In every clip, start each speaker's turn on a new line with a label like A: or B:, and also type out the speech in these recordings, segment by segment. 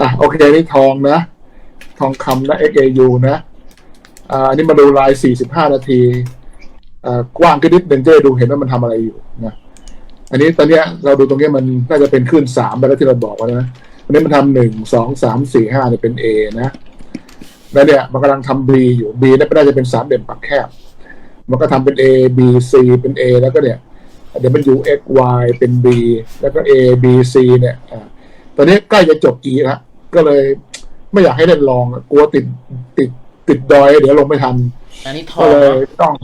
A: อะโอเคนี่ทองนะ ทองคำนะ XAU นะอ่าอันนี้มาดูลาย 45 นาทีอ่ากว้างขึ้นนิดหนึ่งจะได้ดูเห็นว่ามันทำอะไรอยู่นะอันนี้ตอนเนี้ยเราดูตรงเนี้ยมันน่าจะเป็นขึ้นสามไปแล้วที่เราบอกไว้นะอันนี้มันทำหนึ่งสองสามสี่ห้าเนี่ยเป็น A นะ แล้วเนี่ยมันกำลังทำ B อยู่ B เนี่ยน่าจะเป็นสามเหลี่ยมปากแคบ มันก็ทำเป็น A B C เป็น A แล้วก็เนี่ยเดี๋ยวมัน U X Y เป็น B แล้วก็ A B C เนี่ยอ่า อนนี้ใกล้จะจบ E แล้วก็เลยไม่อยากให้เล่นลองอะกลัวติดติดติดดอย เดี๋ยวลงไม่ทัน
B: อันนี้ท
A: ก็
B: อง
A: เลย
B: เนอะ
A: ต้อง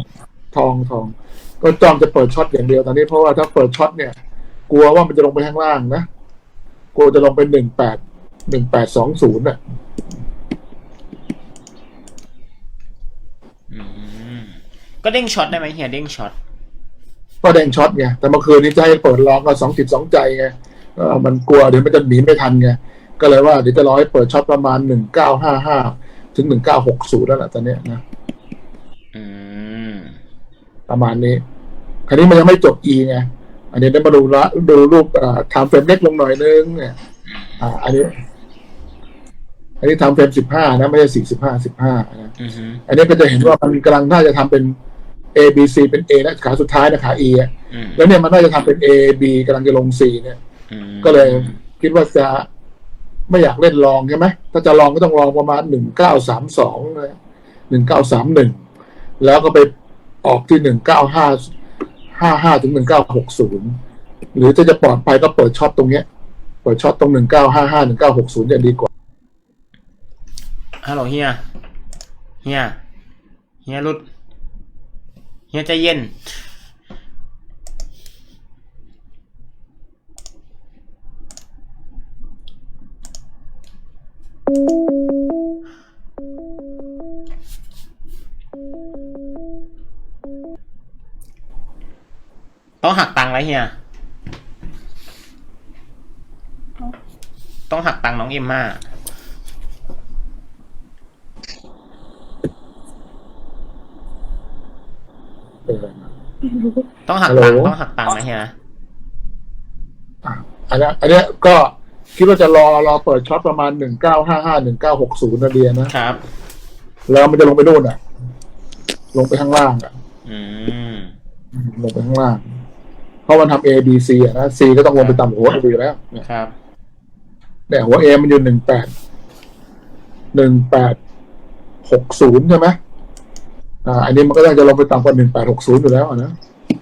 A: ทองทอง ก็จ้องจะเปิดช็อตอย่างเดียวตอนนี้เพราะว่าถ้าเปิดช็อตเนี่ย กลัวว่ามันจะลงไปข้างล่างนะกลัวจะลงไปหนึ่งแปดหนึ่งแปดสองศูนย์น่ะ
B: อืมก็เด้งช็อตได้ไหมเฮียเด้งช็อต
A: ก็แดงช็อตไงแต่เมื่อคืนนี้จะให้เปิดลองก็สองจิตสองใจไงเออ มันกลัวเดี๋ยวมันจะหนีไม่ทันไงก็เลยว่าเดี๋ยวจะรอให้เปิดช็อตประมาณหนึ่งเก้าห้าห้าถึงหนึ่งเก้าหกศูนย์แล้วแหละตอนเนี้ยนะ
B: อืม
A: ประมาณนี้ คราวนี้มันยังไม่จบ E ไง อันนี้ได้มาดูละดูรูปอ่าทำเฟรมเล็กลงหน่อยนึงเนี่ยอ่า อันนี้ อันนี้ทำเฟรมสิบห้านะไม่ใช่สี่สิบห้าสิบห้านะ
B: อือฮึ
A: อันนี้ก็จะเห็นว่ามันกำลังน่าจะทำเป็น A B C เป็น A และขาสุดท้ายนะขา E อะ
B: อืม
A: แล้วเนี่ยมันน่าจะทำเป็น A B กำลังจะลง C เนี่ย
B: อืม
A: ก็เลยคิดว่าจะไม่อยากเล่นลองใช่ไหมถ้าจะลองก็ต้องลองประมาณหนึ่งเก้าสามสองเลยหนึ่งเก้าสามหนึ่งแล้วก็ไปออกที่หนึ่งเก้าห้าห้าห้าถึงหนึ่งเก้าหกศูนย์หรือจะจะปลอดภัยก็เปิดช็อตตรงเนี้ย เปิดช็อตตรงหนึ่งเก้าห้าห้าหนึ่งเก้าหกศูนย์จะดีกว่า
B: ฮัลโหลเฮียเฮียเฮียรุดเฮียใจเย็น ต้องหักตังค์แล้วเฮีย ต้องหักตังค์น้องเอ็มม่า
A: เออ
B: ต้องหัก
A: ฮัลโหล
B: ตังค์ต้องหักตังค์นะเฮีย
A: อะอันเนี้ยอันเนี้ยก็ คิดว่าจะรอรอเปิดช็อตประมาณหนึ่งเก้าห้าห้าหนึ่งเก้าหกศูนย์นะเดียนะ
B: ครับ
A: แล้วมันจะลงไปนู่นอะ ลงไปข้างล่างอะ
B: อืม
A: ลงไปข้างล่าง เพราะมันทำ A B C อะนะ C ก็ต้องลงไปต่ำหัวดีอยู่แล้วเนี่ย
B: ครับ
A: เนี่ยหัว A มันอยู่หนึ่งแปดหนึ่งแปดหกศูนย์ใช่ไหมอ่า อันนี้มันก็ต้องจะลงไปต่ำกว่าหนึ่งแปดหกศูนย์อยู่แล้วอะนะ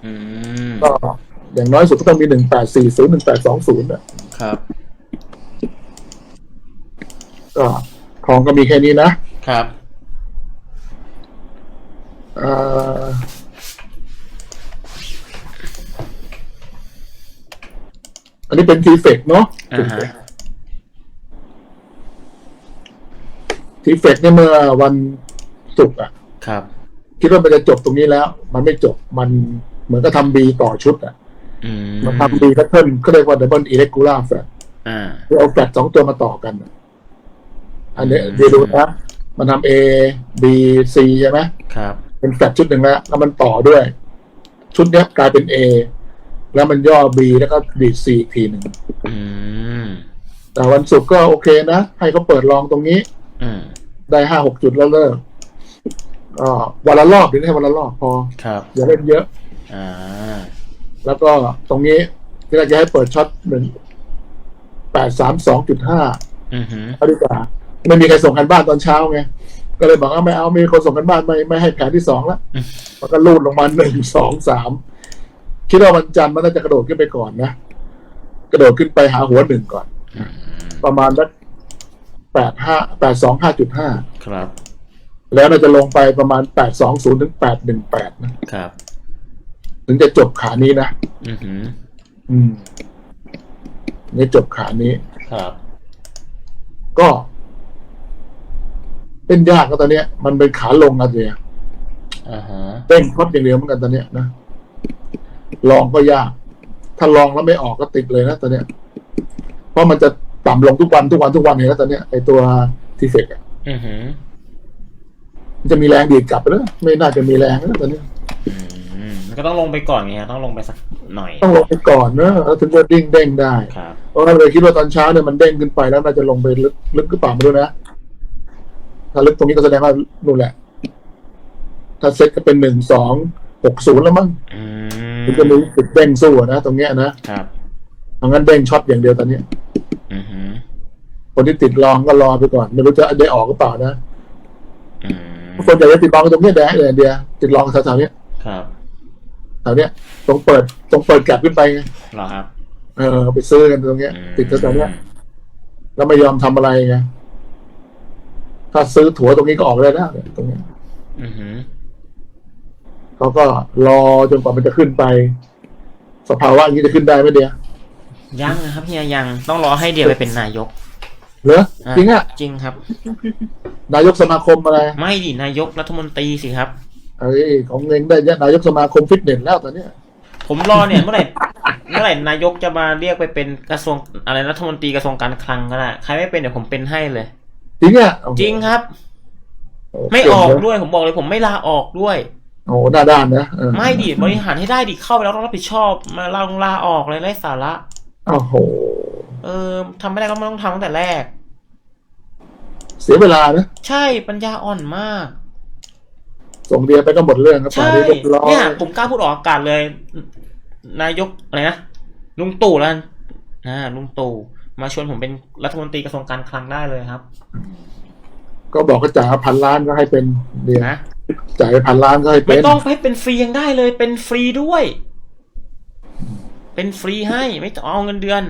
B: อืม
A: ก็อย่างน้อยสุดก็ต้องมีหนึ่งแปดสี่ศูนย์หนึ่งแปดสองศูนย์อะ
B: ครับ
A: ก็ทองก็มีแค่นี้นะ
B: ครับ
A: อ่าอันนี้เป็นทีเฟกเนาะ
B: อ่าฮะ
A: ทีเฟกเนี่ยเมื่อวันศุกร์อะ
B: ครับ
A: คิดว่ามันจะจบตรงนี้แล้ว มันไม่จบมันเหมือนก็ทำบีต่อชุดอะ
B: อืม
A: มันทำบีแพทเทิร์นก็เรียกว่าดับเบิลอิเล็กกูล่าแฟลต
B: อ่า
A: คือเอาแฟลตสองตัวมาต่อกันอะ อันนี้
B: อืม
A: เดี๋ยวดูนะมันทำ A B C ใช่ไหม
B: ครับ
A: เป็นแฟลตชุดหนึ่งแล้ว แล้วมันต่อด้วย ชุดเนี้ยกลายเป็น A แล้วมันย่อ B แล้วก็ดีด C อีกทีหนึ่ง
B: อืม
A: แต่วันศุกร์ก็โอเคนะ ให้เขาเปิดลองตรงนี้
B: อืม
A: ได้ห้าหกจุดแล้วเลิกก็วันละรอบหรือให้วันละรอบพอ
B: ครับ
A: อย่าเล่นเยอะ
B: อ่า
A: แล้วก็ตรงนี้ที่เราจะให้เปิดช็อตหนึ่งแปดสามสองจุดห้า
B: อือหือ
A: เอาดีกว่า ไม่มีใครส่งกันบ้านตอนเช้าไงก็เลยบอกว่าไม่เอาไม่มีคนส่งกันบ้านไม่ไม่ให้แผนที่สองแล้วมันก็ลูดลงมาหนึ่งสองสามคิดว่าวันจันทร์มันน่าจะกระโดดขึ้นไปก่อนนะกระโดดขึ้นไปหาหัวหนึ่งก่อน
B: อืม
A: ประมาณสักแปดห้าแปดสองห้าจุดห้า
B: ครับ
A: แล้วน่าจะลงไปประมาณแปดสองศูนย์ถึงแปดหนึ่งแปดนะครับ ถึงจะจบขานี้นะ
B: อือหือ
A: อืมนี่จบขานี้
B: ครับ
A: ก็ เป็นยากก็ตอนเนี้ย มันเป็นขาลงอะเดีย
B: อ่าฮะ
A: เต้งครบอย่างเดียวเหมือนกันตอนเนี้ยนะลองก็ยาก ถ้าลองแล้วไม่ออกก็ติดเลยนะตอนเนี้ย เพราะมันจะต่ำลงทุกวันทุกวันทุกวันเห็นแล้วตอนเนี้ยไอตัวทีเฟกอะ
B: อือหือ
A: มันจะมีแรงดีดกลับไปแล้วไม่น่าจะมีแรงแล้วตอนเนี้ย
B: อืมมันก็ต้องลงไปก่อนไงฮะต้องลงไปสักหน่อย
A: ต้องลงไปก่อนเนอะแล้วถึงจะดิ้งเด้งได้
B: ครับ
A: เพราะว่าเลยคิดว่าตอนเช้าเนี่ยมันเด้งขึ้นไปแล้วน่าจะลงไปลึกลึกหรือเปล่าไม่รู้นะ ถ้าลึกตรงนี้ก็แสดงว่านู่นแหละ ถ้าเซ็ตก็เป็นหนึ่งสองหกศูนย์แล้วมั้ง
B: อื
A: ถึงจะมีจุดเด้งสู้อะนะตรงเนี้ยนะ
B: ครับ
A: เพราะงั้นเด้งช็อตอย่างเดียวตอนเนี้ย
B: อือหือ
A: คนที่ติดลองก็รอไปก่อน ไม่รู้จะได้ออกหรือเปล่านะ
B: อืม
A: คนอยากจะติดลองตรงเนี้ยแดงเลยเดียวติดลองแถวๆเนี้ย
B: ครับ
A: แถวเนี้ยตรงเปิดตรงเปิดแกลบขึ้นไปไง
B: เหรอครับ
A: เออ ไปซื้อกันตรงเนี้ย
B: อืม
A: ติดแถวๆเนี้ยแล้วไม่ยอมทำอะไรไง ถ้าซื้อถั่วตรงนี้ก็ออกได้แล้วเนี่ยตรงเนี้ย
B: อือหือ
A: เขาก็รอจนกว่ามันจะขึ้นไป สภาวะอย่างนี้จะขึ้นได้ไหมเดียว
B: ยังนะครับเฮียยังต้องรอให้เดียวไปเป็นนายก
A: เหรอ
B: อะ
A: จริงอะ
B: จริงครับ
A: นายกสมาคมอะไร
B: ไม่ดินายกรัฐมนตรีสิครับ
A: เอ้ยของเงินได้เนี่ยนายกสมาคมฟิตเนสแล้วตอนเนี้ย
B: ผมรอเนี่ยเมื่อไหร่เมื่อไหร่นายกจะมาเรียกไปเป็นกระทรวงอะไรรัฐมนตรีกระทรวงการคลังก็ได้ใครไม่เป็นเดี๋ยวผมเป็นให้เลย
A: จริงอะโอ้โห
B: จริงครับ
A: โอ้
B: ไม่ออก
A: เก่งนะ
B: ด้วยผมบอกเลย ผมไม่ลาออกด้วย
A: โอ้โหหน้าด้านนะเออ
B: ไม่ดิบริหารให้ได้ดิเข้าไปแล้วต้องรับผิดชอบ มาลาลงลาออกเลยไร้สาระ
A: โอ้โห
B: เออทำไม่ได้ก็ไม่ต้องทำตั้งแต่แรก
A: เสียเวลานะ
B: ใช่ปัญญาอ่อนมาก
A: ส่งเดียไปก็หมดเรื่องครับป่า
B: ใช่
A: นนี้เรียบร้อย
B: เนี่ยผมกล้าพูดออกอากาศเลย นายกอะไรนะลุงตู่แล้วกันนะลุงตู่ มาชวนผมเป็นรัฐมนตรีกระทรวงการคลังได้เลยครับ
A: ก็บอกก็จ่ายพันล้านก็ให้เป็นเดีย
B: นะ
A: จ่ายพันล้านก็ให้เป็
B: ไม่
A: น
B: ต้องให้เป็นฟรียังได้เลย เป็นฟรีด้วย เป็นฟรีให้ไม่ต้องเอาเงินเดือน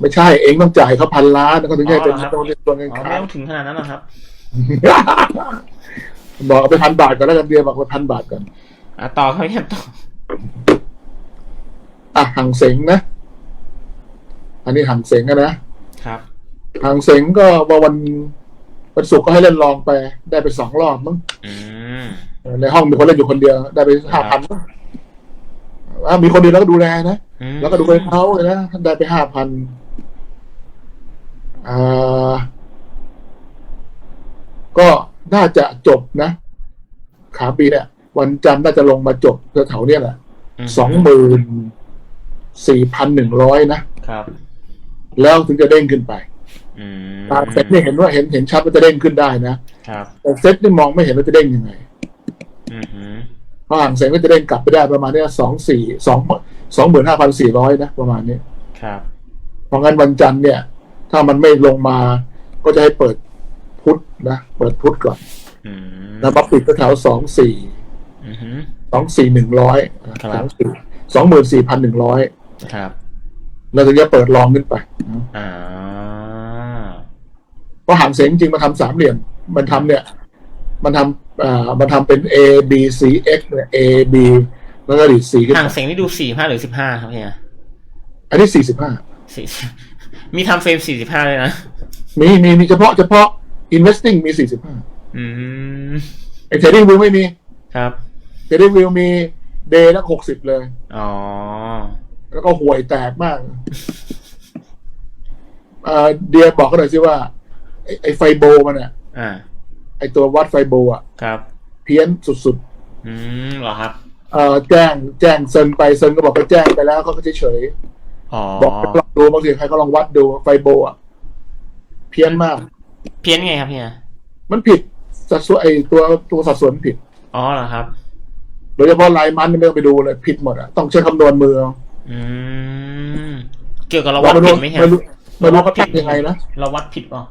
A: ไม่ใช่เองต้องจ่ายเขาพันล้านก็ถึงจะให้เป็น
B: อ๋อเหรอครับ
A: ต้องเรียกตัวเงิน
B: อ๋อ
A: ขา
B: ไม่
A: ย
B: ต้องถึงขนาดนั้นหรอกครับ
A: บอกเอาไปพันบาทก่อนแล้วกันเดียบอกไปพันบาทก่อน
B: อะต่อครับพี่ต่อ
A: อะหังเสงนะ อันนี้หังเสงอะนะครับหังเสงก็วันวันศุกร์ก็ให้เล่นลองไปได้ไปสองรอบมั้ง
B: อืม
A: ในห้องมีคนเล่นอยู่คนเดียว ได้ไปห้าพันว่ามีคนเดียวแล้วก็ดูแลนะ
B: อืม
A: แล้วก็ดูไปเขาเลยนะได้ไปห้าพันอ่าก็น่าจะจบนะ ขาปีเนี่ยวันจันทร์น่าจะลงมาจบแถวๆเนี่ยแหละ
B: ม
A: สองหมื่นสี่พันหนึ่งร้อยนะ
B: ครับ
A: แล้วถึงจะเด้งขึ้นไป
B: อืม
A: ตามเซ็ตนี่เห็นว่าเห็นเห็นชัดว่าจะเด้งขึ้นได้นะครับแต่เซ็ตนี่มองไม่เห็นว่าจะเด้งยังไง
B: อืมหืม
A: เพราะห่างเซ็งก็จะเด้งกลับไปได้ประมาณเนี้สองสี่สองสองหมื่นห้าพันสี่ร้อยนะประมาณนี้
B: ครับ
A: เพราะงั้นวันจันทร์เนี่ย ถ้ามันไม่ลงมาก็จะให้เปิดพุทธนะเปิดพุทธก่อน
B: อืม
A: แล้วมาปิดแถวสองสี่
B: อืมหืม
A: สองสี่หนึ่งร้อย
B: ครั
A: สอบงสี่สองหมื่นสี่พันหนึ่งร้อย
B: ครับ
A: เราถึงจะเปิดลองขึ้นไปนะ
B: อ่า
A: เพราะหางเสงจริงมาทำสามเหลี่ยม มันทำเนี่ย มันทำอ่ามันทำเป็น A B C X เนี่ย A B แล้วก็ดีด C ขึ้น
B: ห่าง
A: ไป
B: เสียงนี่ดูสี่ห้าหรือสิบห้าครับเนี่ย
A: อันนี้สี่สิบห้า
B: สี่มีทำเฟรมสี่สิบห้าเลยนะ
A: มีมีมีเฉพาะเฉพาะ investing มีสี่สิบห้า
B: อืม
A: ไอ้ trading view ไม่มี
B: ครับ
A: trading view มี day ละหกสิบเลย
B: อ๋อ
A: แล้วก็ห่วยแตกมากอ่าเดียบอกก็หน่อยสิว่า ไอ้ไอ้ไฟโบมันอะ
B: อ่า
A: ไอ้ตัววัดไฟโบอะ
B: ครับ
A: เพี้ยนสุด
B: อืมเหรอครับ
A: ๆเอ่อแจ้งแจ้งเซินไปเซินก็บอกไปแจ้งไปแล้วเขาก็เฉย
B: อ๋อ
A: ๆบอกให้ลองดูบางทีใครก็ลองวัดดูไฟโบอะเพี้ยนมาก
B: เพี้ยนไงครับเฮีย
A: มันผิดสัดส่วนไอ้ตัวตัวสัดส่วนผิด
B: อ๋อเหรอครับ
A: โดยเฉพาะลายมันนี่ไม่ต้องไปดูเลยผิดหมดอะต้องใช้คำนวณมือเอา
B: อืมเกี่ยวกับเราวัด
A: ไม่
B: ผิ
A: รู้
B: ดไหมเฮีย
A: ไม่รู้ไม่รู้เขาตั้งยังไงนะ
B: เราวัดผิดเปล่า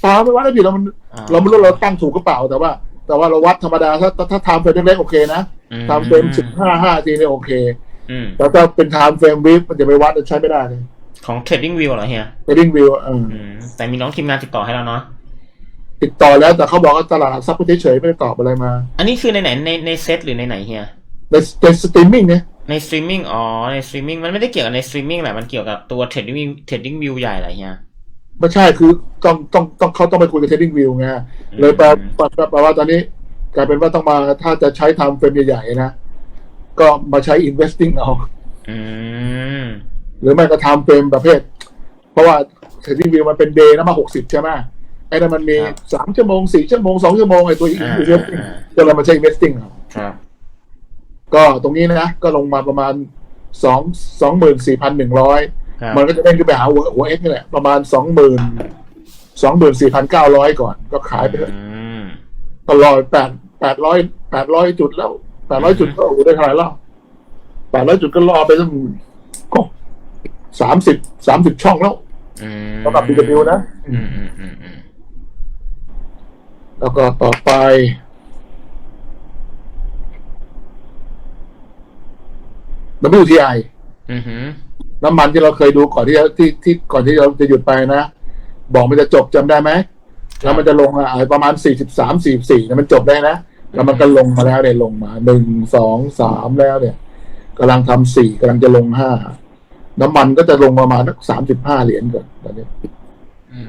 A: เปล่าไม่วัดได้ผิดเรามัน
B: อ๋อ
A: เราไม่รู้เราตั้งถูกหรือเปล่าแต่ว่า แต่ว่าเราวัดธรรมดาถ้าถ้าถ้าไทม์เฟรมเล็กๆโอเคนะ
B: อืม
A: ไทม์เฟรมสิบห้าห้าทีเนี่ยโอเค
B: อืม
A: แต่ถ้าเป็นไทม์เฟรมวิฟมันจะไปวัดมันใช้ไม่ได้เลย
B: ของ Trading View เหรอเฮีย
A: trading view เออ
B: อืมแต่มีน้องทีมงานติดต่อให้แล้วเนาะ
A: ติดต่อแล้วแต่เขาบอกว่าตลาดหลักทรัพย์เฉยๆไม่ได้ตอบอะไรมา
B: อันนี้คือในไหนในในเซตหรือในไหนเฮีย
A: ในในสตรีมมิ่งเนี่ย
B: ในสตรีมมิ่งอ๋อ ในสตรีมมิ่งมันไม่ได้เกี่ยวกับในสตรีมมิ่งแหละ มันเกี่ยวกับตัว Trading View Trading View ใหญ่อะไรเฮีย
A: ไม่ใช่คือต้องต้องต้องเขาต้องไปคุยกับ trading view ไงเลยแปลแปลแปลแปลว่าตอนนี้กลายเป็นว่าต้องมาถ้าจะใช้ไทม์เฟรมใหญ่ๆนะ ก็มาใช้ investing เอา
B: อืม
A: หรือไม่ก็ไทม์เฟรมประเภท เพราะว่า trading view มันเป็นเดย์นะมาหกสิบใช่ไหมไอ้นั่นมันมี
B: ครับ
A: สามชั่วโมงสี่ชั่วโมงสองชั่วโมงไอ้ตัว
B: อ่า
A: investing
B: อ่า
A: ก็เรามาใช้ investing เอา
B: ครับ
A: ก็ตรงนี้นะก็ลงมาประมาณสองสองหมื่นสี่พันหนึ่งร้อย
B: ครับ
A: มันก็จะเด้งขึ้นไปหาหัวหัวเอ็กนี่แหละประมาณสองหมื่นสองหมื่นสี่พันเก้าร้อยก่อน ก็ขายไปเลย
B: อืม
A: ตลอดแปดแปดร้อยแปดร้อยจุดแล้วแปดร้อยจุดก็โอ้โหได้เท่าไหร่แล้วแปดร้อยจุดก็รอไปตั้งก็สามสิบสามสิบช่องแล้ว
B: อืม
A: สำหรับ BW นะ
B: อืมอืมอืมอืม
A: แล้วก็ต่อไป WTI
B: อืมหืม
A: น้ำมันที่เราเคยดูก่อนที่จะที่ที่ก่อนที่เราจะหยุดไปนะ บอกมันจะจบจำได้ไหมแล้วมันจะลงอะประมาณสี่สิบสามสี่สี่เนี่ยมันจบได้นะแล้วมันก็ลงมาแล้วเนี่ยลงมาหนึ่งสองสามแล้วเนี่ยกำลังทำสี่กำลังจะลงห้าน้ำมันก็จะลงประมาณสักสามสิบห้าเหรียญก่อนตอนนี้
B: อื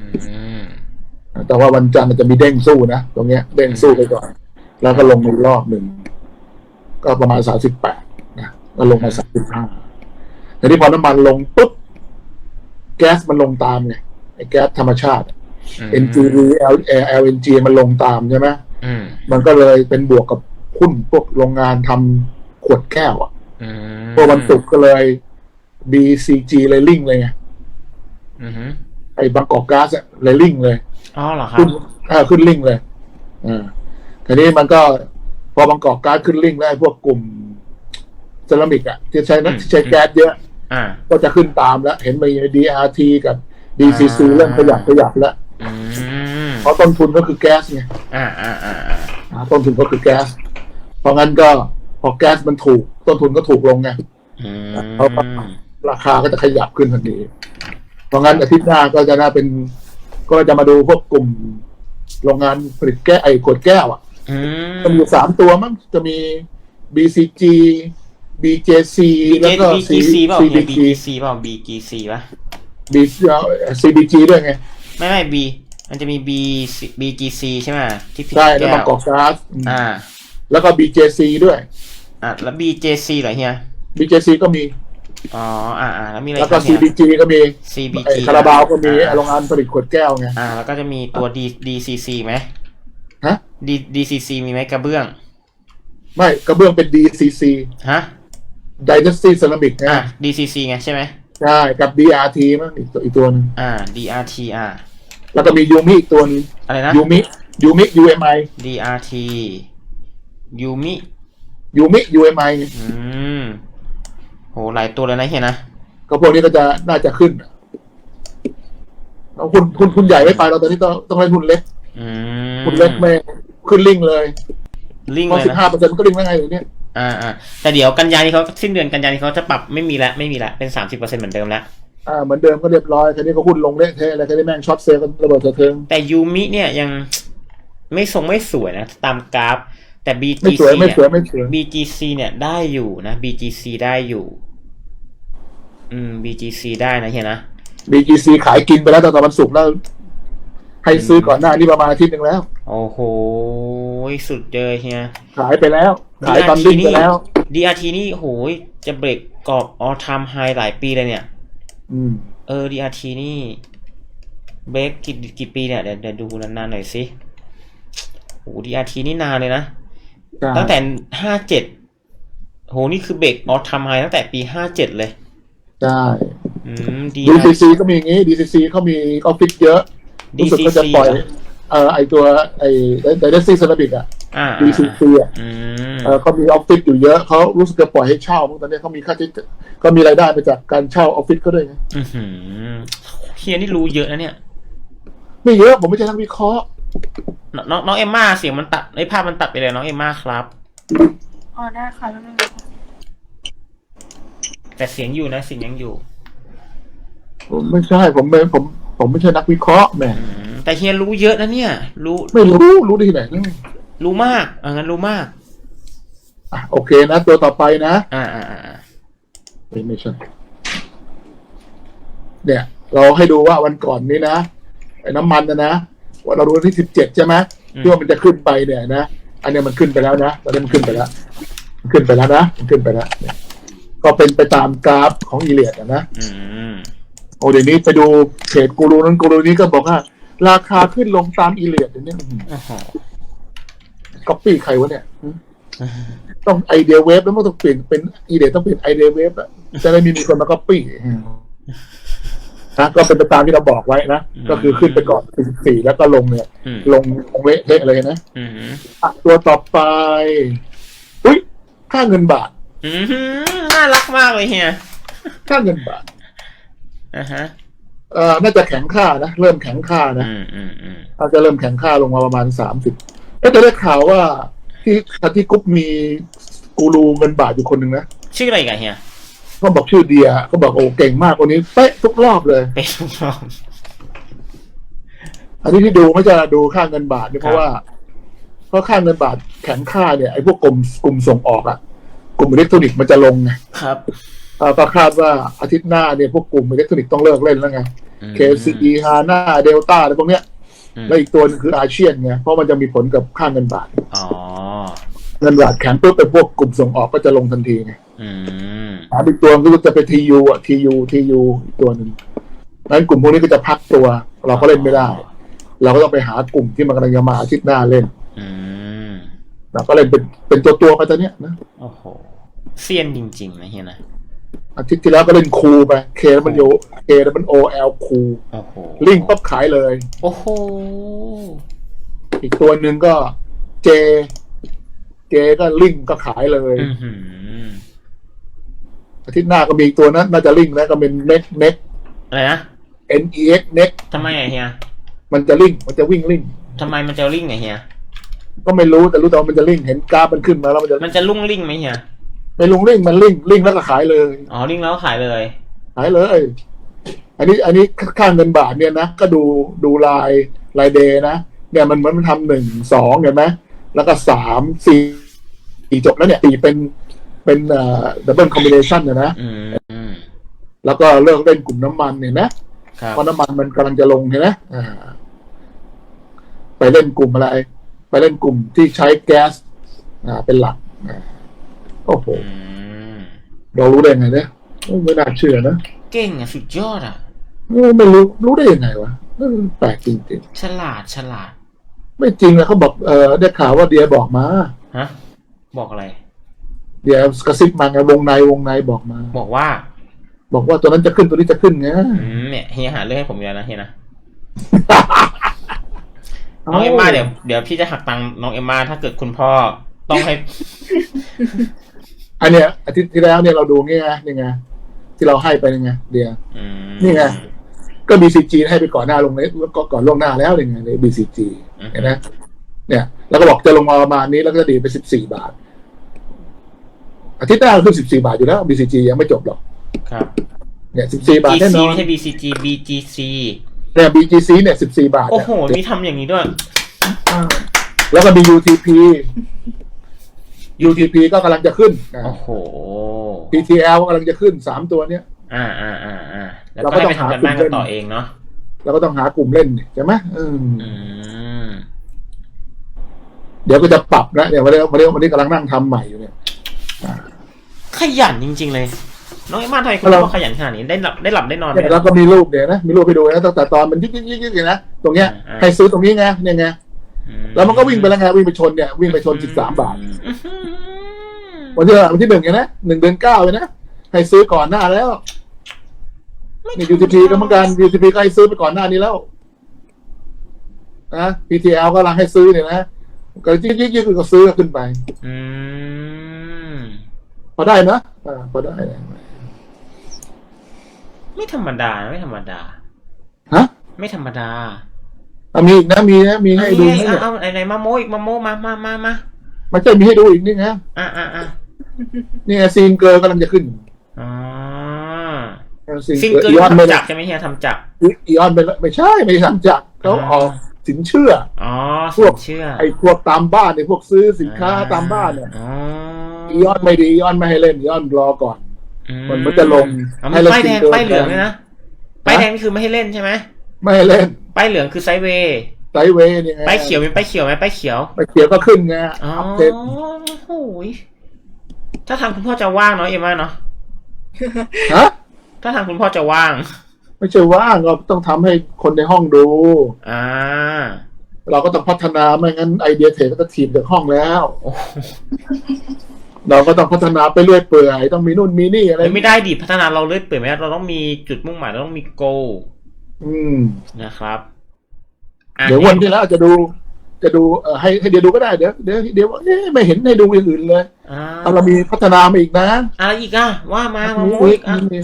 B: ม
A: แต่ว่าวันจันทร์มันจะมีเด้งสู้นะตรงเนี้ย เด้งสู้ไปก่อน แล้วก็ลงอีกรอบหนึ่งก็ประมาณสามสิบแปด นะก็ลงมาสามสิบห้าแต่ที่พอน้ำมันลงปุ๊บ แก๊สมันลงตามไงไอ้แก๊สธรรมชาติ NGV L LNG มันลงตามใช่ไหม
B: อืม
C: มันก็เลยเป็นบวกกับหุ้นพวกโรงงานทำขวดแก้วอะ
B: อืม
A: พวกวันศุกร์ก็เลย BCG เลยลิงเลยไง
B: อืมหืม
A: ไอ้บางกอกก๊าซอะเลยลิงเลย
B: อ๋อเหรอครั
A: ขึ้
B: บ
A: นอ่าขึ้นลิงเลยอ่าทีนี้มันก็พอบางกอกก๊าซขึ้นลิงแล้วไอ้พวกกลุ่ม เซรามิกอะที่ใช้นักที่ใช้แก๊สเยอะ
B: อ่า
A: ก็จะขึ้นตามแล้ว เห็นมี DRT กับ DCC
B: อ่า
A: เริ่มขยับขยับแล้ว
B: อืม
A: เพราะต้นทุนก็คือแก๊สไง
B: อ่าอ่าอ่าอ่า
A: อ่าต้นทุนก็คือแก๊ส เพราะงั้นก็พอแก๊สมันถูก ต้นทุนก็ถูกลงไง
B: อืม
A: เขาปรับราคาก็จะขยับขึ้นทันที เพราะงั้นอาทิตย์หน้าก็จะน่าเป็น ก็จะมาดูพวกกลุ่มโรงงานผลิตแก้วไอ้ขวดแก้วอะ
B: อืม
A: จะมีอยู่สามตัวมั้งจะมี BCG BJC แล้วก็
B: BGC เปล่าเนี่ย
A: CBG
B: BGC เปล่า BGC ป่ะ
A: B CBG ด้วยไง
B: ไม่ไม่ B มันจะมี B BGC ใช่ไหมที่ผิด
A: ใช่แล้ว
B: แก้
A: บาง
B: ว
A: กอกก๊าซอืม
B: อ่า
A: แล้วก็ BJC ด้วย
B: อะแล้ว BJC เหรอเฮีย
A: BJC ก็มี
B: อ๋ออ่าอ่าแล้วมีอะไร
A: แล้วก็
B: ครับเนี่ย
A: CBG ก็มี
B: CBG
A: ไอ้คาราบาวก็มี
B: อ่า
A: โรงงานผลิตขวดแก้วไง
B: อ่า แล้วก็จะมีตัว D DCC ไหม
A: ฮะ
B: D DCC มีไหมกระเบื้อง
A: ไม่กระเบื้องเป็น DCC
B: ฮะ
A: Dynasty Ceramic นะ
B: อะ DCC ไงใช่ไหม
A: ใช่กับ DRT มั้งอีกตัวอีกตัวหนึง
B: อ่า DRT อ่า
A: แล้วก็มียูมิอีกตัวหนึง
B: อะไรนะ
A: ยูมิยูมิ UMI
B: DRT ยูมิ
A: ยูมิ UMI ไง
B: อืมโหหลายตัวเลยนะเฮียนะ
A: ก็พวกนี้ก็จะน่าจะขึ้นแล้วหุ้นหุ้นหุ้นใหญ่ไม่ไปเราตอนนี้ต้องต้องเล่นหุ้นเล็ก
B: อืม
A: หุ้นเล็กไม่ขึ้นลิงเลย
B: ลิง
A: เพราะ
B: เลย
A: สิบ
B: นะ
A: ห้าเปอร์เซ็นต์ก็ลิงได้ไงอย่างเนี้ย
B: อ่าอ่าแต่เดี๋ยวกันยานี้เขาสิ้นเดือนกันยานี้เขาจะปรับไม่มีแล้วไม่มีแล้วเป็นสามสิบเปอร์เซ็นต์เหมือนเดิมแล้ว
A: อ่าเหมือนเดิมก็เรียบร้อยทีนี้ก็หุ้นลงเละเทะอะไรทีนี้แม่งช็อตเซลล์กันระเบิดสะเทือน
B: แต่ยูมิเนี่ยยังไม่ทรงไม่สวยนะ ตามกราฟ แต่
A: ไม่
B: BGC
A: สวยไม่
B: เนี่ย
A: สวยไม่สวย
B: BGC เนี่ยได้อยู่นะ BGC ได้อยู่ อืม BGC ได้นะเฮียนะ
A: BGC ขายกินไปแล้วตอนวันศุกร์แล้วให้ซื้อก่อนหน้านี้ประมาณอาทิตย์หนึ่งแล้ว
B: โอ้โห สุดเลยเฮีย
A: ขายไปแล้ว ขายตอนดิ้นไปแล้ว
B: DRT นี่โหยจะเบรกกรอบ all time high หลายปีเลยเนี่ย
A: อืม
B: เออ DRT นี่เบรกกี่กี่ปีเนี่ยเดี๋ยวเดี๋ยวดูนานๆหน่อยสิโห DRT นี่นานเลยนะ
A: ใช่
B: ตั้งแต่ห้าเจ็ดโหนี่คือเบรก all time high ตั้งแต่ปีห้าเจ็ดเลย
A: ใช่
B: อืม
A: DCC ก็มีอย่างงี้ DCC เขามีออฟฟิศเยอะรู้สึกก็จะปล่อย
B: เหรอ
A: เอ่อไอตัวไอไดเนสซี่เซรามิกอะ
B: อ่า
A: DCC อะ
B: อืม
A: เออเขามีออฟฟิศอยู่เยอะเขารู้สึกจะปล่อยให้เช่ามั้งตอนนี้เขามีค่าใช้จ่ายก็มีรายได้มาจากการเช่าออฟฟิศเขาด้วยไง
B: อื้อหือเฮียนี่รู้เยอะนะเนี่ย
A: ไม่เยอะผมไม่ใช่นักวิเคราะห์
B: นน้องน้องเอมม่าเสียงมันตัดไอ้ภาพมันตัดไปเลยน้องเอมม่าครับ
D: อ๋อได้ค่ะแล้วนึงนะคะ
B: แต่เสียงอยู่นะเสียงยังอยู่
A: ผมไม่ใช่ผมไม่ผม ผมไม่ใช่นักวิเคราะห์แหม
B: อืมแต่เฮียรู้เยอะนะเนี่ย รู้
A: ไม่รู้รู้ได้ที่ไหนนะ
B: รู้มากอ่างั้นรู้มาก
A: อะโอเคนะ ตัวต่อไปนะ
B: อ่าอ่าอ่าอ่า
A: เอ้ยไม่ใช่เนี่ย เราให้ดูว่าวันก่อนนี้นะไอ้น้ำมันนะนะว่าเราดูวันที่สิบเจ็ดใช่ไหมที่ว่ามันจะขึ้นไปเนี่ยนะอันเนี้ยมันขึ้นไปแล้วนะตอนนี้มันขึ้นไปแล้วมันขึ้นไปแล้วนะมันขึ้นไปแล้วเนี่ยก็เป็นไปตามกราฟของอีเลียดนะ
B: อืม
A: โอ้เดี๋ยวนี้ไปดูเพจกูรูนั้นกูรูนี้ก็บอกว่า ราคาขึ้นลงตามอีเลียดเดี๋ยวนี้
B: โอ้โห
A: ก๊อปปี้ใครวะเนี่ยหืมต้องไอเดียเวฟแล้วมันต้องเปลี่ยนเป็นอีเลียดต้องเปลี่ยนไอเดียเวฟอะจะได้ไมมีคนมาก๊อปปี้นะก็เป็นไปตามที่เราบอกไว้นะ ก็คือขึ้นไปก่อน44แล้วก็ลงเนี่ย
B: อืม
A: ลงลงเละเทะเลยนะ
B: อืม
A: อะตัวต่อไป อุ้ยค่าเงินบาท
B: อืมน่ารักมากเลยเฮีย
A: ค่าเงินบาท
B: อ่าฮะ
A: เอ่อน่าจะแข็งค่านะ เริ่มแข็งค่านะ
B: อืมอืมอืม
A: น่าจะเริ่มแข็งค่าลงมาประมาณสามสิบ ก็จะได้ข่าวว่าที่ที่กุ๊ปมีกูรูเงินบาทอยู่คนหนึ่งนะ
B: ชื่ออะไรกันเฮีย
A: เขาบอกชื่อเดียเขาบอกโอ้เก่งมากคนนี้เป๊ะทุกรอบเลย
B: เป็นทุกรอบ
A: อันนี้ที่ดูไม่ใช่ดูค่าเงินบาทนี่
B: ค
A: เพ
B: รับ
A: ราะว่าเพราะค่าเงินบาทแข็งค่าเนี่ยไอ้พวกกลุ่มกลุ่มส่งออกอะกลุ่มอิเล็กทรอนิกส์มันจะลงไง
B: ครับ
A: เอ่อก็คาดว่าอาทิตย์หน้าเนี่ยพวกกลุ่มอิเล็กทรอนิกส์ต้องเลิกเล่นแล้วไง
B: อืม
A: KCE HANA Delta อะไรพวกเนี้ย
B: อืม
A: แล้วอีกตัวหนึงคืออาเซียนไงเพราะมันจะมีผลกับค่าเงินบาท
B: อ๋อ
A: เงินบาทแข็งปุ๊บไปพวกกลุ่มส่งออกก็จะลงทันทีไง
B: อืม
A: หาอีกตัวก็จะเป็น TU อะ TU TU อีกตัวหนึ่งนั้นกลุ่มพวกนี้ก็จะพักตัว เราก็เล่นไม่ได้ เราก็ต้องไปหากลุ่มที่มันกำลังจะมาอาทิตย์หน้าเล่น
B: อืม
A: เราก็เล่นเป็นเป็นตัวตัวๆไปตอนเนี้ยนะ
B: โอ้โหเซียนจริงๆนะเฮียนะ
A: อาทิตย์ที่แล้วก็เล่นคูไป K แล้วมันโย K แล้วมัน OL คู
B: โอ้โห
A: ลิงก์ปั๊บขายเลย
B: โอ้โห
A: อีกตัวหนึ่งก็ J J ก็ลิงก์ก็ขายเลย
B: อือหือ
A: อาทิตย์หน้าก็มีอีกตัวนั้น น่าจะลิงก์นะก็เป็น Next Next
B: อะไรนะ
A: N E X Next
B: ทำไมอะเฮีย
A: มันจะลิงก์มันจะวิ่งลิงก์
B: ทำไมมันจะลิ่งไงเฮีย
A: ก็ไม่รู้แต่รู้แต่ว่ามันจะลิงก์เห็นกราฟมันขึ้นมาแล้วมันจะ
B: มันจะลุ่งลิ่งไหมเฮีย
A: ไม่ลงลิงก์มันลิงก์ลิงก์แล้วก็ขายเลย
B: อ๋อลิ่งแล้วก็ขายเลย
A: ขายเลย อันนี้อันนี้ค่าเงินบาทเนี่ยนะ ก็ดูดูลายลายเดย์นะ เนี่ยมันเหมือนมันทำหนึ่งสองเห็นไหมแล้วก็สามสี่สี่จบแล้วเนี่ยสี่เป็นเป็นเอ่อดับเบิลคอมบิเนชันนะ
B: อืมอืม
A: แล้วก็เลิกเล่นกลุ่มน้ำมันเนี่ยนะครับ เพราะน้ำมันมันกำลังจะลงเห็นไหมอ่า ไปเล่นกลุ่มอะไร ไปเล่นกลุ่มที่ใช้แก๊สอ่าเป็นหลักอ่า โอ้โห
B: อืม
A: เรารู้ได้ไงเนี่ยเออไม่น่าเชื่อนะ
B: เก่งอะสุดยอดอะ
A: เออไม่รู้รู้ได้ยังไงวะเออแปลกจริง
B: ฉลาดฉลาด
A: ๆไม่จริงนะเขาบอกเออได้ข่าวว่าเดียบอกมา
B: ฮะบอกอะไร
A: เดียกระซิบมาไงวงในวงในบอกมา
B: บอกว่า
A: บอกว่าตัวนั้นจะขึ้นตัวนี้จะขึ้นไง
B: อืมเนี่ยเฮียหาเรื่องให้ผมอยู่แล้วนะเฮียนะน้องเอ็มมาเดี๋ยวเดี๋ยวพี่จะหักตังค์น้องเอ็มมาถ้าเกิดคุณพ่อต้องให้
A: อันเนี้ยอาทิตย์ที่แล้วเนี่ยเราดูนี่ไงนี่ไงที่เราให้ไปนี่ไงเดีย
B: อืม
A: นี่ไงก็ BCG ให้ไปก่อนหน้าลงในก็ก่อนล่วงหน้าแล้วนี่ไงใน BCG
B: อืม
A: เห็นไหมเนี่ย แล้วก็บอกจะลงมาประมาณนี้แล้วก็จะดีไปสิบสี่บาท อาทิตย์หน้าขึ้นสิบสี่บาทอยู่แล้ว BCG ยังไม่จบหรอก
B: ครับ
A: เนี่ยสิบสี่บาท
B: BC
A: แน่นอน
B: ไม่ใช่ BCG BGC
A: เนี่ย BGC เนี่ยสิบสี่บาท
B: โอ้
A: เนี่ย
B: โห มีทำอย่างนี้ด้วย
A: แล้วก็มี UTP UTP ก็กำลังจะขึ้นนะ
B: โอ้โห
A: PTL ก็กำลังจะขึ้นสามตัวเนี้ย
B: อ่าอ่าอ่าอ่าแล้ว
A: เรา
B: ก็
A: ก็
B: ให้
A: ต้อง
B: ไปทำกันบ้าน
A: หา
B: กัน
A: กลุ่ม
B: ต่อ
A: เล่น
B: เองเนาะ
A: เราก็ต้องหากลุ่มเล่นนี่ใช่ไหมอืม
B: อืม
A: เดี๋ยวก็จะปรับนะเนี่ยวันนี้วันนี้วันนี้กำลังนั่งทำใหม่อยู่เนี่ย
B: ขยันจริง ๆ เลย น้องเอ็มมาทำไมคุณ
A: เรา
B: พ่อขยันขนาดนี้ได้หลับได้หลับได้นอนไหม
A: เนี่ยแล้วก็มีรูปเดี๋ยวนะมีรูปให้ดูนะตั้งแต่ตอนมันยึกยึกยึกยึกเลยนะตรงเนี้ย
B: อ่า
A: ให้ซื้อตรงนี้ไงเนี่ยไง
B: อื
A: แล้วมันก็วิ่งไปแล้วไงวิ่งไปชนเนี่ยวิ่งไปชนสิบสามบาท
B: อื้อหือ
A: วันที่วันที่หนึ่งไงนะหนึ่งเดือนเก้าเลยนะให้ซื้อก่อนหน้าแล้ว นี่ UTP ก็เหมือนกัน UTP ก็ให้ซื้อไปก่อนหน้านี้แล้วนะ PTL ก็กำลังให้ซื้อเนี่ยนะก็ยึกยึกยึกก็ซื้อขึ้นไป
B: อืม
A: พอได้นะอ่าพอได้นะ
B: ไม่ธรรมดาไม่ธรรมดา
A: ฮะ
B: ไม่ธรรมดา
A: อะมีอีกนะมีนะมีให้ดู
B: เอา
A: ไหม
B: เอา
A: เนี่ย
B: เอาไหนๆมาโมอีกมาโมมามามามา
A: มันจะมีให้ดูอีกนี่นะ
B: อ่าอ่าอ่า
A: นี่ไงซีนเกอร์กำลังจะขึ้น
B: อ๋อ
A: ซีน
B: ซิง
A: เกอ
B: เกิ
A: ร์
B: ล
A: อีออนไม่
B: ทำ
A: ได้
B: จักรใช่ไหมเฮียทำจักร
A: อีออนไม่ไม่ใช่ไม่ได้ทำจักรเขา
B: อ่า
A: ออกสินเชื่อ
B: อ๋อ
A: พวก
B: สินเชื่อ
A: ไอ้พวกตามบ้านไอ้พวกซื้อสินค้าตามบ้านเนี่ย
B: อ๋อ
A: อีออนไม่ดีอีออนไม่ให้เล่นอีออนรอก่อน
B: อื
A: มันมันจะลง
B: อ๋อ
A: ให้
B: มี
A: เล่น
B: ป้ายแดง
A: ซิงเกิล
B: ป้ายเหลืองเลยนะ
A: ฮะ
B: ป้ายแดงนี่คือไม่ให้เล่นใช่ไหม
A: ไม่ให้เล่น
B: ป้ายเหลืองคือไซด์เวย์
A: ไซด์เวย์เนี่ยไง
B: ป้ายเขียวมีป้ายเขียวไหมป้ายเขียว
A: ไปเขียวก็ขึ้นไง
B: อ๋อ
A: อัพเดต
B: โอ้ย ถ้าทางคุณพ่อจะว่างเนาะเอ็มว่าเนาะ
A: ฮะ
B: ถ้าทางคุณพ่อจะว่าง
A: ไม่ใช่ว่างเราต้องทำให้คนในห้องดู
B: อ่า
A: เราก็ต้องพัฒนาไม่งั้นไอเดียเทรดก็จะถีบจากห้องแล้ว
B: โอ้โห
A: เราก็ต้องพัฒนาไปเรื่อยเปื่อยต้องมีนู่นมีนี่อะไร
B: ไม่ได้ดิพัฒนาเราเลื่อยเปื่อยไม่ได้เราต้องมีจุดมุ่งหมายเราต้องมี goal
A: อืม
B: นะครับอะ
A: เดี๋ยววันที่แล้วอาจจะดู จะดูเอ่อให้ให้เดี๋ยวดูก็ได้เดี๋ยวเดี๋ยวเดี๋ยวเอ๊ะไม่เห็นให้ดูอย่างอื่นเลย
B: อ่า
A: เอาเรามีพัฒนามาอีกนะ
B: อะไรอีกอะว่ามามาโม
A: นี่
B: อีกอะ
A: นี่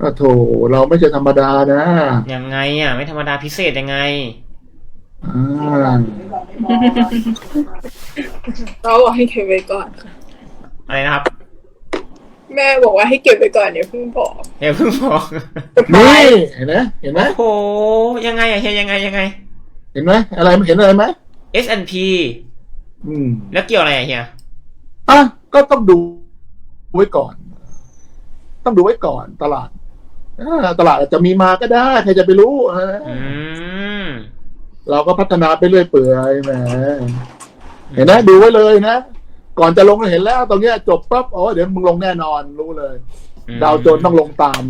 A: อะโถเราไม่ใช่ธรรมดานะ
B: ยังไงอะ ไม่ธรรมดาพิเศษยังไง
A: อ่า
D: เราบอกให้เก็บไว้ก่อนค่ะ
B: อะไรนะครับ
D: แม่บอกว่าให้เก็บไว้ก่อนเดี๋ยวเพิ่งบอก
B: อย่าเพิ่งบอก
A: นี่เห็นไหมเห็นไหม
B: โอ้โหยังไงอะเฮียยังไงยังไง
A: เห็นไหมอะไรเห็นอะไรไหม
B: S&P
A: อืม
B: แล้วเกี่ยวอะไรอะเฮีย
A: อะก็ต้องดูไว้ก่อน ต้องดูไว้ก่อนตลาดอ่าตลาดอาจจะมีมาก็ได้ใครจะไปรู้เอออ
B: อืม
A: เราก็พัฒนาไปเรื่อยเปื่อยแหมเห็นไหมดูไว้เลยนะ ก่อนจะลงเห็นแล้ว ตรงเนี้ยจบปั๊บโอ้เดี๋ยวมึงลงแน่นอนรู้เลย ดาวโจนส์ต้องลงตาม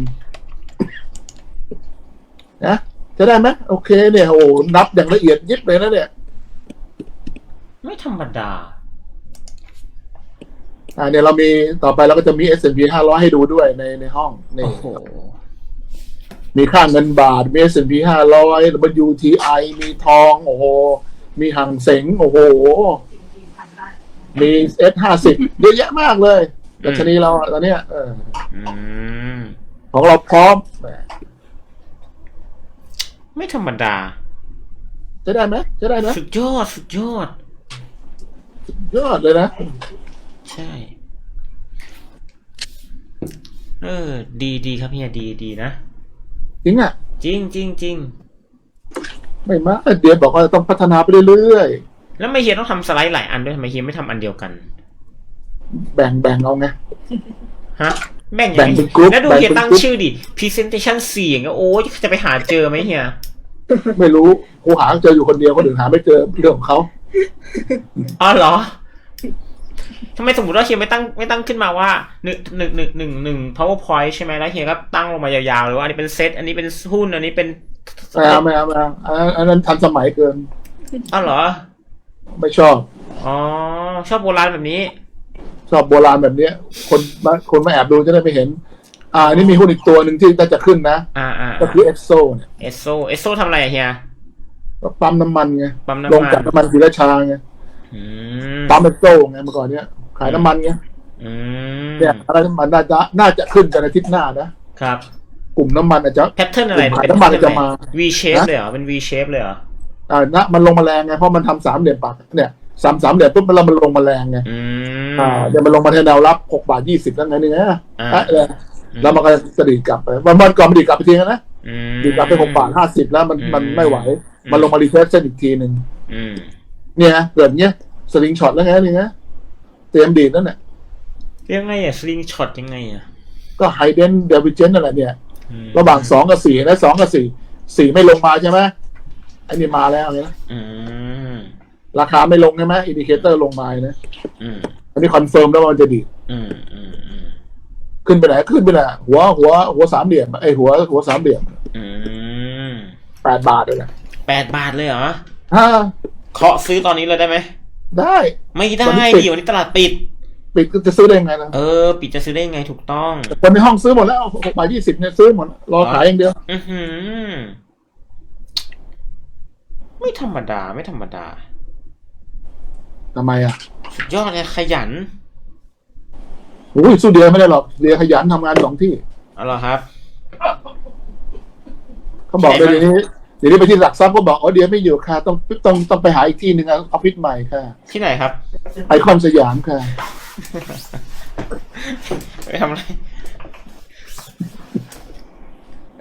A: นะ จะได้ไหมโอเคเนี่ยโอ้โหนับอย่างละเอียดยิบเลยนะเนี่ย
B: ไม่ธรรมดา
A: อ่าเนี่ยเรามีต่อไปเราก็จะมี S&P 500 ให้ดูด้วยในในห้องนี่
B: โอ้โห
A: มีค่าเงินบาท มี S&P 500 WTI มีทอง โอ้โห มีหังเสงโอ้โห มี S 50 เยอะแยะมากเลยดัชนีเราตอนเนี้ยเออ
B: อืม
A: ของเราพร้อมแหม
B: ไม่ธรรมดา
A: จะได้ไหมจะได้นะ
B: สุดยอดสุดยอด
A: ยอดเลยนะ
B: ใช่ เออ ดีดีครับเฮียดีดีนะ
A: จริงอะ
B: จริงจริงจริง
A: ไม่มาเดี๋ยวบอกว่าต้องพัฒนาไปเรื่อย
B: แล้วไม่เฮียต้องทำสไลด์หลายอันด้วยทำไมเฮียไม่ทำอันเดียวกัน
A: ๆแบ่งแบ่งเอาไง
B: ฮะ แบ่ง
A: แบ่
B: ยังง
A: เป็นกรุ๊ป
B: แล้วดู
A: แบ่ง
B: เฮีย
A: เป็น
B: ตั้ง
A: กรุ๊ป
B: ชื่อดิ presentation สี่อย่างเงี้ยโอ้ยจะไปหาเจอไหมเฮีย
A: ไม่รู้กูหาเจออยู่คนเดียวคนอื่นหาไม่เจอเรื่องของเขา
B: อ๋อเหรอทำไมสมมติว่าเฮียไม่ตั้งไม่ตั้งขึ้นมาว่าหนึ่งหนึ่งหนึ่งหนึ่งหนึ่ง powerpoint ใช่ไหมแล้วเฮียก็ตั้งลงมายาวๆเลยว่าอันนี้เป็นเซตอันนี้เป็นหุ้นอันนี้เป็น
A: ไม่เอาไม่เอาไม่เอาอันนั้นอันนั้นทันสมัยเกิน
B: อ๋อเหรอ
A: ไม่ชอบ
B: อ๋อ ชอบโบราณแบบนี้
A: ชอบโบราณแบบเนี้ย คนมาคนมาแอบดูจะได้ไม่เห็น อ่านี่มีหุ้นอีกตัวหนึ่งที่น่าจะขึ้นนะ
B: อ่าอ่า
A: ก็คือเอ็กโซเนี่ย
B: เอสโซเอสโซทำอะไรอะเฮีย
A: ก็ปั๊มน้ำมันไง
B: ปั๊ม
A: ล
B: น้ำ
A: ง
B: มัน
A: จากน้ำมันศรีราชาไง
B: อืม
A: ปั๊มเอ็กโซไงเมื่อก่อนเนี้ยขายน้ำมันไง
B: อืม
A: เนี่ยอะไรน้ำมันน่าจะน่าจะขึ้นกันอาทิตย์หน้านะครับกลุ่มน้ำมันอาจจะ
B: แพทเทิร์นอะไร
A: ขายน้ำมันจะมา
B: V shape
A: นะ
B: เลยเหรอเป็น V shape เลยเหรอ
A: อ่านะมันลงมาแรงไงเพราะมันทำสามเหลี่ยมปากเนี่ยสามสามเหลี่ยมปุ๊บมันเรามันลงมาแรงไง
B: อืม
A: อ่าเดี๋ยวมันลงมาที่แนวรับหกบาทยี่สิบแล้วไงเนี่ย
B: อ่า
A: อะเลย แล้วมันก็จะดีดกลับไปวันวันก่อนมันดีดกลับไปทีนึงนะ
B: อืม
A: ดีดกลับไปหกบาทห้าสิบแล้วมัน
B: อืม
A: มันไม่ไหว
B: อืม
A: มันลงมารีเทสเส้นอีกทีหนึ่ง
B: อืม
A: เนี่ยเกิดเนี้ยสลิงช็อตแล้วไงนี่ไงเตรียมดีดนั่นแหละ
B: ยังไงอะสลิงช็อตยังไงอะ
A: ก็ไฮเดนเดวิเจนนั่นแหละเนี่ย
B: อืม
A: ระหว่างสองกับสี่นะสองกับสี่สี่ไม่ลงมาใช่ไหมไอ้นี่มาแล้วเนี่ย
B: อืม
A: ราคาไม่ลงใช่ไหมอินดิเคเตอร์ลงมานะ
B: อืม
A: อันนี้คอนเฟิร์มแล้วว่ามันจะดีด
B: อืมอืมอืม
A: ขึ้นไปไหนขึ้นไปไหนหัวหัวหัวสามเหลี่ยมไอยหัวหัวสามเหลี่ยม
B: อืม
A: แปดบาทเลยแหละ
B: แปดบาทเลยเหรอ
A: ฮ่า
B: เคาะซื้อตอนนี้เลยได้ไหม
A: ได้
B: ไม่ได้
A: วันนี้ปิด
B: เดี๋ยวนี้ตลาดปิด
A: ปิดก็จะซื้อได้ยังไงล่ะ
B: เออปิดจะซื้อได้ยังไงถูกต้อง
A: แต่คนในห้องซื้อหมดแล้วหกบาทยี่สิบเนี่ยซื้อหมดรอขายอย่างเดียว
B: อือหือไม่ธรรมดาไม่ธรรมดา
A: ทำไมอะ
B: สุดยอดเลยขยัน
A: โอ้ยสู้เดียไม่ได้หรอกเดียขยันทำงานสองที่
B: เอาเหรอครับ
A: เขาบอกเลย
B: ไหน
A: เดี๋ยว
B: บ้าง
A: นี้เดี๋ยวนี้ไปที่หลักทรัพย์ก็บอกอ๋อเดียไม่อยู่ค่ะ ต้องต้องต้องไปหาอีกที่หนึ่งอะออฟฟิศใหม่ค่ะ
B: ที่ไหนครับ
A: ไอคอนสยามค่ะ
B: ไปทำอะไร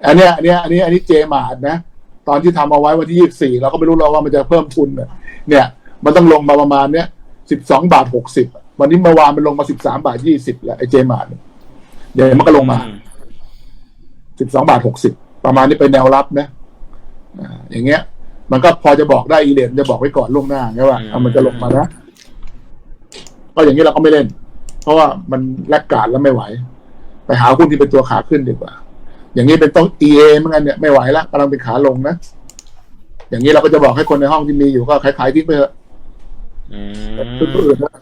A: อันเนี้ยอันเนี้ยอันนี้อันนี้เจมาดนะ ตอนที่ทำเอาไว้วันที่ยี่สี่เราก็ไม่รู้เราว่ามันจะเพิ่มทุนเนี่ยเนี่ย มันต้องลงมาประมาณเนี้ยสิบสองบาทหกสิบ วันนี้เมื่อวานมันลงมาสิบสามบาทยี่สิบแล้วไอเจมาดเนี่ยเดี๋ยวมันก็ลงมา
B: อื
A: สิบสองบาทหกสิบประมาณนี้เป็นแนวรับนะอ่าอย่างเงี้ย มันก็พอจะบอกได้อีเลนจะบอกไว้ก่อนล่วงหน้าไงว่าเอามันจะลงมานะก็อย่างนี้เราก็ไม่เล่น เพราะว่ามันแลกการดแล้วไม่ไหว ไปหาหุ้นที่เป็นตัวขาขึ้นดีกว่า อย่างนี้เป็นต้อง EA เหมือนกันเนี่ยไม่ไหวแล้วกำลังเป็นขาลงนะอย่างนี้เราก็จะบอกให้คนในห้องที่มีอยู่ก็ขายๆทิ้งไปเถอะ
B: อื
A: ตัว
B: ม
A: อื่นนะ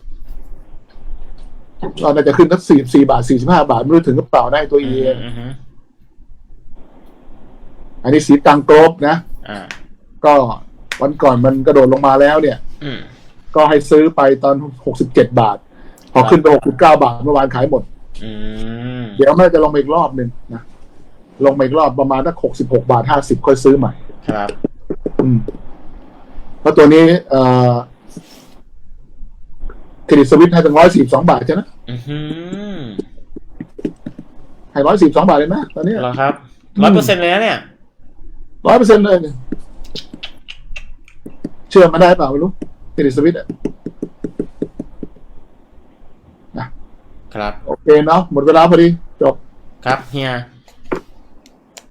A: ก็น่าจะขึ้นสักสี่สี่บาทสี่สิบห้าบาท ไม่รู้ถึงหรือเปล่าได้ตัวเอ
B: อืมอืม
A: อันนี้สีตังโกลบนะ
B: อ่า
A: ก็วันก่อนมันกระโดดลงมาแล้ว เนี่ย
B: อืม
A: ก็ให้ซื้อไปตอนหกสิบเจ็ดบาท พอขึ้นไปหกสิบเก้าบาทเมื่อวานขายหมด
B: อืม
A: เดี๋ยวมันจะลงมาอีกรอบหนึ่งนะลงมาอีกรอบประมาณสักหกสิบหกบาทห้าสิบค่อยซื้อใหม่
B: ครับ
A: อืมเพราะตัวนี้ เอ่อ เครดิตสวิตให้ถึงร้อยสี่สองบาทใช่ไหม
B: อือหือ
A: ให้ร้อยสี่สองบาทเลยนะตอนนี้
B: เหรอครับร้อยเปอร์เซ็นต์เลยนะเนี่ย
A: ร้อยเปอร์เซ็นต์เลยเชื่อมาได้เปล่าไม่รู้เครดิตสวิตอะ
B: ครับ
A: โอเคเนาะหมดเวลาพอดี จบ
B: ครับเฮีย